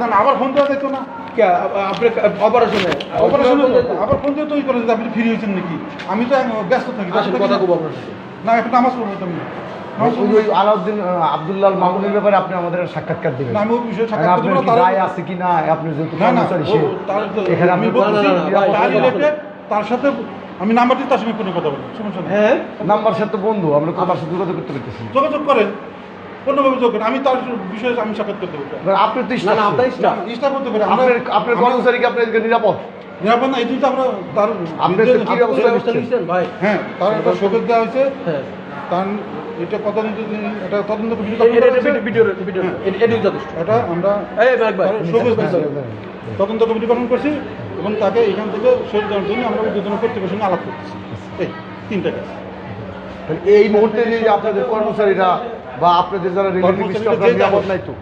না না আবার ফোন দেওয়া না। আপনি অপারেশনে অপারেশন আবার ফোন দিয়ে তৈরি করে আপনি ফ্রি হয়েছেন নাকি? আমি তো ব্যস্ত থাকি আসেন কথা কব আপনার না এখন নামাজ পড়ব তো আমি। নামাজ ওই পড়ব। ওই আলাউদ্দিন আব্দুল্লাহ মামুনের ব্যাপারে আপনি আমাদের সাক্ষাৎকার দেবেন। আমি ওই বিষয়ে না, রায় আছে কি না আপনি যেহেতু কর্মচারী সে তার এখানে আমি সাথে আমি নাম্বার দিয়ে তার সঙ্গে ফোনে কথা বলি সমস্যা নেই। হ্যাঁ? নাম্বার সাথে বন্ধু আমরা সাথে যোগাযোগ করতে পারতেছি যোগাযোগ করেন। অন্যভাবে যোগ আমি তার বিষয়ে আমি সাক্ষাৎ করতে পারি। আপনি তো না না আপনার তো। স্টাফ করতে পারি। আপনার আমরা- আপনার কর্মচারীকে আপনার নিরাপদ? নিরাপদ না এই জন্য আমরা তার আপনি কি ব্যবস্থা নিচ্ছেন? ভাই। হ্যাঁ তার একটা শোকেজ দেওয়া হয়েছে। হ্যাঁ। তার এটা তদন্ত এটা তদন্ত। ভিডিও ভিডিও এ- এটাই যথেষ্ট। এটা আমরা শোকেজ তদন্ত কমিটি গঠন করছি এবং তাকে এখান থেকে সরে দেওয়ার জন্য আমরা দুজনের কর্তৃপক্ষের সঙ্গে আলাপ করতেছি। এই তিনটা কাজ। এই মুহূর্তে যে আপনাদের কর্মচারীরা বা আপনাদের যারা রিলেটিভ স্টাফরা নিরাপদ নাই তো।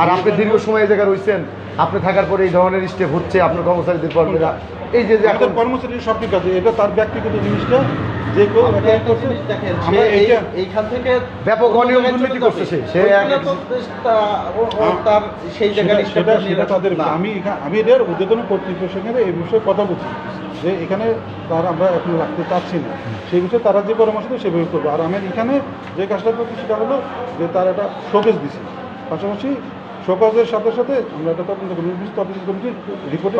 আর আপনি দীর্ঘ সময় এই জায়গায় রয়েছেন আপনি থাকার পরে এই ধরনের স্টেপ হচ্ছে আপনার কর্মচারীদের কর্মীরা। এই যে যে এখন আমাদের কর্মচারীর সব ঠিক আছে এটা তার ব্যক্তিগত জিনিসটা যে কেউ এইখান থেকে ব্যাপক অনিয়ম দুর্নীতি করছে সে। ও তার সেই জায়গায় সেটা সেটা তাদের আমি আমি এদের উদ্বোধন কর্তৃপক্ষের সঙ্গে এই বিষয়ে কথা বলছি যে এখানে তার আমরা এখন রাখতে চাচ্ছি না। সেই বিষয়ে তারা যে পরামর্শ দেয় সেভাবে করব। আর আমার এখানে যে কাজটা করছি সেটা হলো যে তার একটা শোকেজ দিছি। পাশাপাশি শোকেজের সাথে সাথে আমরা একটা তদন্ত কমিটি তদন্ত কমিটির রিপোর্ট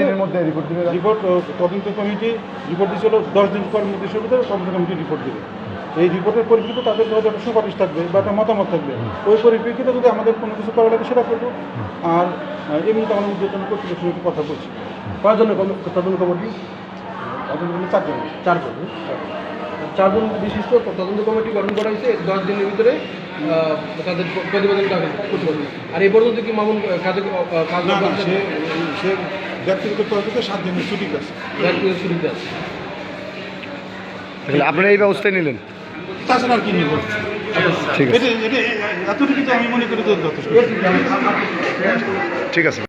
দিনের মধ্যে রিপোর্ট দিবে। রিপোর্ট তদন্ত কমিটি রিপোর্ট দিয়েছিল দশ দিন পর নির্দেশের ভিতরে তদন্ত কমিটি রিপোর্ট দেবে। এই রিপোর্টের পরিপ্রেক্ষিতে তাদের হয়তো একটা সুপারিশ থাকবে বা একটা মতামত থাকবে। ওই পরিপ্রেক্ষিতে যদি আমাদের কোনো কিছু করা লাগে সেটা করব। আর এমনিতে আমরা উদ্যোতন কর্তৃপক্ষের সঙ্গে কথা বলছি। কয়জনের তদন্ত কমিটি? তদন্ত কমিটি চারজন। চারজন। চারজন বিশিষ্ট তদন্ত কমিটি গঠন করা হয়েছে দশ দিনের ভিতরে। তাদের প্রতিবেদন করতে পারবে আর এই পর্যন্ত কি মামুন কাজে কাজ না সে সে ব্যক্তিগত তরফে সাত দিনের ছুটি আছে। ব্যক্তিগত ছুটিতে আছে। আপনারা এই ব্যবস্থায় নিলেন? তাছাড়া আর কি নিব? ঠিক আছে। এটা এটা এতটুকু তো আমি মনে করি যথেষ্ট। ঠিক আছে।